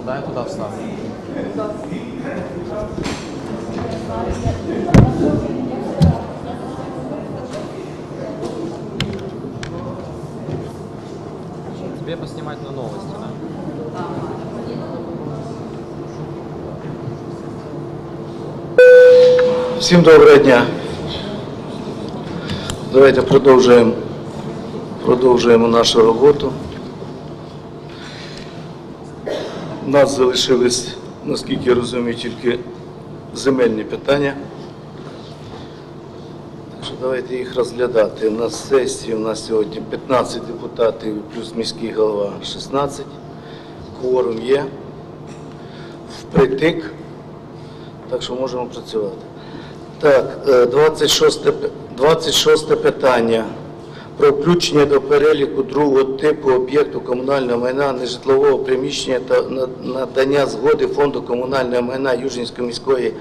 Куди я туди встав? Тебе поснимать на новости, да? Всім доброго дня. Давайте продовжуємо, продовжуємо нашу роботу. Нас залишились, наскільки я розумію, тільки земельні питання. Так що давайте їх розглядати. На сесії у нас сьогодні 15 депутатів плюс міський голова 16. Кворум є. Впритик. Так що можемо працювати. Так, е, 26, 26 питання про включення до переліку другого типу об'єкту комунального майна нежитлового приміщення та надання згоди фонду комунального майна Южнівської міської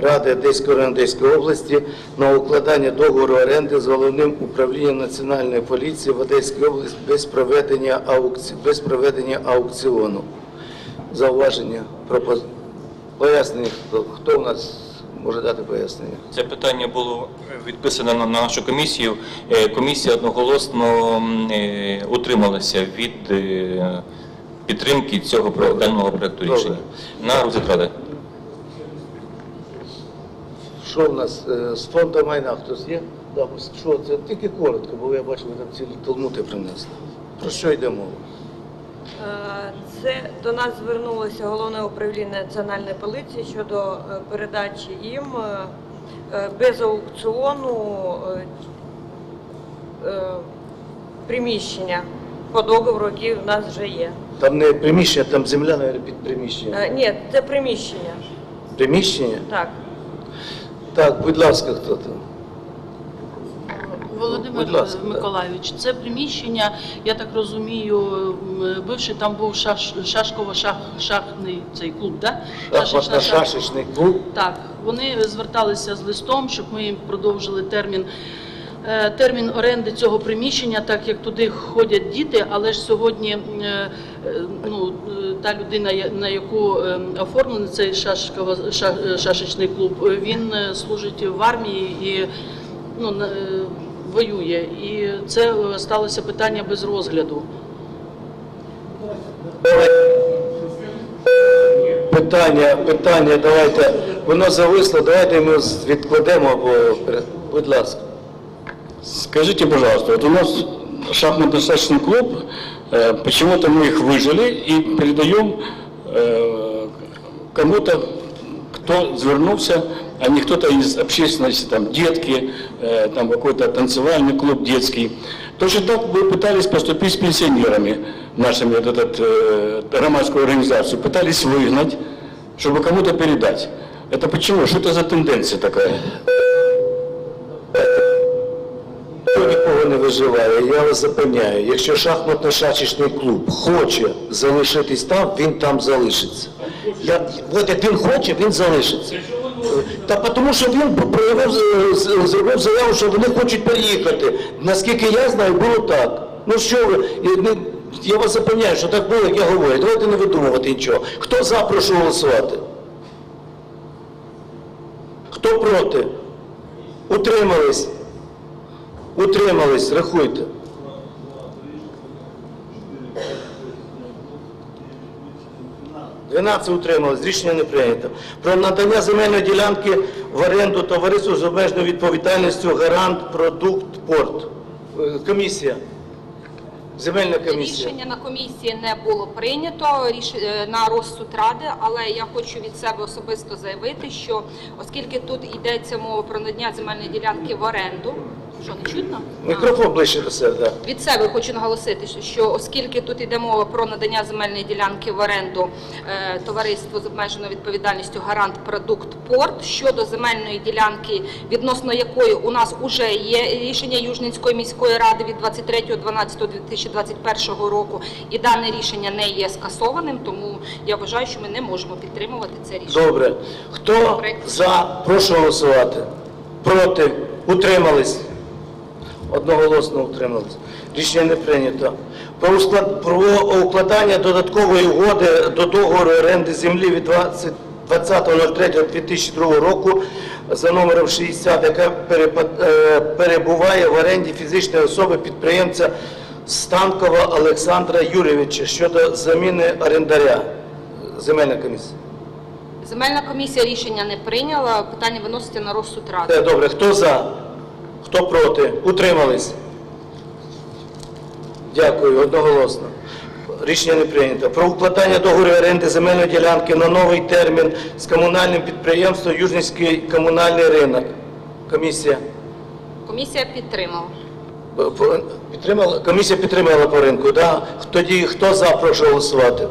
ради Одеської Одеської області на укладання договору оренди з головним управлінням національної поліції в Одеській області без проведення аукці... без проведення аукціону. Зауваження, пропоз... пояснення, хто у нас може дати пояснення? Це питання було відписано на нашу комісію. Е, Комісія одноголосно е, утрималася від е, підтримки цього даного проекту рішення на розгляд ради. Що в нас з фонду майна хтось є? Що це тільки коротко, бо я бачу, ви там цілі талмути принесли. Про що йде мова? Е, Це до нас звернулося головне управління національної поліції щодо е, передачі їм е, без аукціону приміщення по договору, який в нас вже є. Там не приміщення, там земля навіть під приміщенням. Е, Ні, це приміщення. Приміщення? Так. Так, будь ласка, хто там? Володимир Миколайович, це приміщення, я так розумію, м, бивший там був шаш, шашково шах, шахний цей клуб, да? Шашечна Шашечний клуб. Так, вони зверталися з листом, щоб ми їм продовжили термін. е, Термін оренди цього приміщення, так як туди ходять діти, але ж сьогодні е, е, ну, та людина, на яку е, оформлений цей шашково, шашечний клуб, він служить в армії і ну, воює. І це е, сталося питання без розгляду. Питання, питання, давайте. Воно зависло, давайте ми відкладемо, або пере- будь ласка. Скажите, пожалуйста, вот у нас шахматно-шашечный клуб, э, почему-то мы их выжили и передаем э, кому-то, кто звернулся, а не кто-то из общественности, там, детки, э, там, какой-то танцевальный клуб детский. Точно так вы пытались поступить с пенсионерами, нашими, вот этот, э, громадскую организацию, пытались выгнать, чтобы кому-то передать. Это почему? Что это за тенденция такая? Ніхто нікого не виживає, я вас запевняю, якщо шахматно-шашечний клуб хоче залишитись там, він там залишиться. Я, от як він хоче, він залишиться. Та тому що він проявив, е, зробив заяву, що вони хочуть переїхати. Наскільки я знаю, було так. Ну що ви, ну, я вас запевняю, що так було, як я говорю. Давайте не видумувати нічого. Хто за, прошу голосувати. Хто проти? Утримались? Утримались, рахуйте. Дванадцять утримались, рішення не прийнято. Про надання земельної ділянки в оренду товариству з обмеженою відповідальністю гарант продукт порт. Е, Комісія. Земельна комісія. Рішення на комісії не було прийнято ріш- е, на розсуд ради, але я хочу від себе особисто заявити, що оскільки тут йдеться мова про надання земельної ділянки в оренду, що не чутно? Мікрофон ближче до себе, так. Від себе хочу наголосити, що- що оскільки тут йде мова про надання земельної ділянки в оренду е, товариству з обмеженою відповідальністю Гарант Продукт Порт щодо земельної ділянки, відносно якої у нас вже є рішення Южненської міської ради від 23.12.2021 року, і дане рішення не є скасованим, тому я вважаю, що ми не можемо підтримувати це рішення. Добре. Хто за? Прошу голосувати. Проти? Утримались? Одноголосно утримались. Рішення не прийнято. Про укладання додаткової угоди до договору оренди землі від 20 20.03.2002 року за номером 60, яка е, перебуває в оренді фізичної особи підприємця Станкова Олександра Юрійовича щодо заміни орендаря. Земельна комісія. Земельна комісія рішення не прийняла. Питання виноситься на розсуд ради. Добре. Хто за? Хто проти? Утримались? Дякую, одноголосно. Рішення не прийнято. Про укладання договору оренди земельної ділянки на новий термін з комунальним підприємством Южницький комунальний ринок. Комісія. Комісія підтримала. Підтримала? Комісія підтримала по ринку, да? Тоді хто за, прошу голосувати.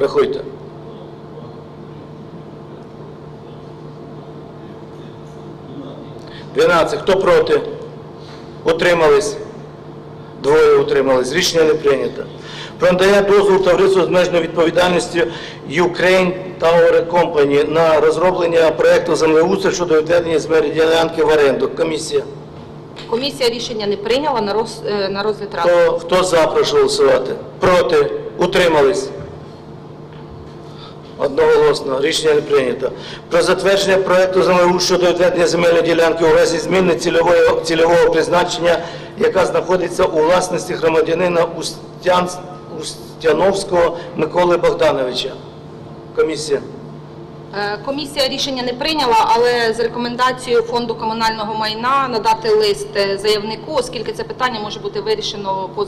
Рахуйте. Дванадцять. Хто проти? Утримались? Двоє утримались. Рішення не прийнято. Про надання дозволу товариству з обмеженою відповідальністю Ukraine Tower Company на розроблення проекту землеустрою щодо відведення земельної ділянки в оренду. Комісія. Комісія рішення не прийняла на роз- е, на розгляд ради. Хто, хто за, прошу голосувати. Проти? Утримались? Одноголосно. Рішення не прийнято. Про затвердження проекту землеустрою щодо відведення земельної ділянки у разі зміни цільового, цільового призначення, яка знаходиться у власності громадянина Устян, Устяновського Миколи Богдановича. Комісія. Е, Комісія рішення не прийняла, але з рекомендацією фонду комунального майна надати лист е, заявнику, оскільки це питання може бути вирішено поза